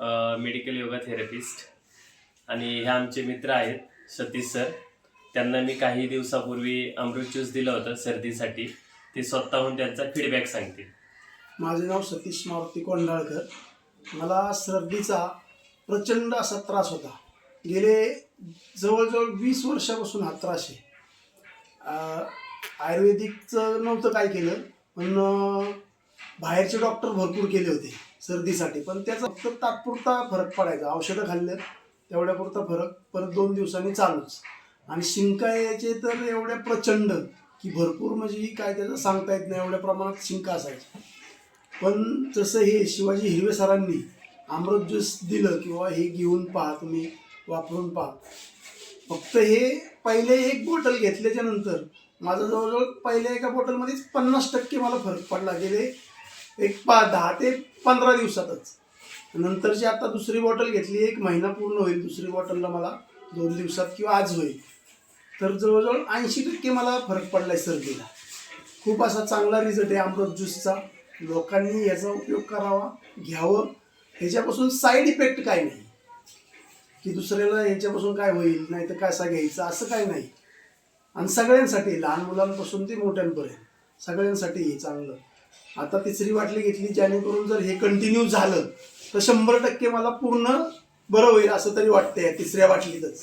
Medical yoga therapist आणि हे आमचे मित्र आहेत सतीश सर त्यांना मी काही दिवसापूर्वी अमृत ज्यूस दिलं होतं सर्दीसाठी. ते स्वतःहून त्यांचा फीडबॅक सांगतील. माझे नाव सतीश मारुती कोंडाळकर मला सर्दीचा प्रचंड असा त्रास होता. गेले जवळजवळ वीस वर्षापासून हा त्रास आहे. आयुर्वेदिकचं नव्हतं काय केलं पण बाहेरचे डॉक्टर भरपूर केले होते. सर्दीसाठी. पण त्याचा फक्त तात्पुरता फरक पडायचा. औषधं खाल्लं तेवढ्यापुरता फरक परत दोन दिवसांनी चालूच. आणि शिंका यायचे तर एवढ्या प्रचंड की भरपूर म्हणजे ही काय त्याचं सांगता येत नाही एवढ्या प्रमाणात शिंका असायची पण जसं हे शिवाजी हिरवे सरांनी अमृत ज्यूस दिलं किंवा हे घेऊन पहा तुम्ही वापरून पहा. फक्त हे पहिले एक बॉटल घेतल्याच्या नंतर माझं जवळजवळ पहिल्या एका बॉटलमध्येच पन्नास टक्के मला फरक पडला. गेले एक पा दहा ते पंधरा दिवसातच. नंतरची आता दुसरी बॉटल घेतली एक महिना पूर्ण होईल दुसरी बॉटलला मला दोन दिवसात किंवा आज होईल. तर जवळजवळ ऐंशी टक्के मला फरक पडला आहे सर्दीला. खूप असा चांगला रिझल्ट आहे अमृत ज्यूसचा लोकांनी याचा उपयोग करावा घ्यावं. ह्याच्यापासून साईड इफेक्ट काय नाही. की दुसऱ्याला ह्याच्यापासून काय होईल नाही तर कसा घ्यायचा असं काय नाही. आणि सगळ्यांसाठी लहान मुलांपासून ते मोठ्यांपर्यंत सगळ्यांसाठी हे चांगलं. आता तिसरी बाटली घेतली जेणेकरून जर हे कंटिन्यू झालं तर शंभर टक्के मला पूर्ण बरं होईल असं तरी वाटतंय तिसऱ्या बाटलीतच.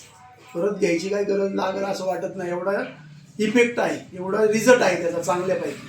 परत घ्यायची काय गरज लागल असं वाटत नाही. एवढा इफेक्ट आहे एवढा रिझल्ट आहे त्याचा चांगल्यापैकी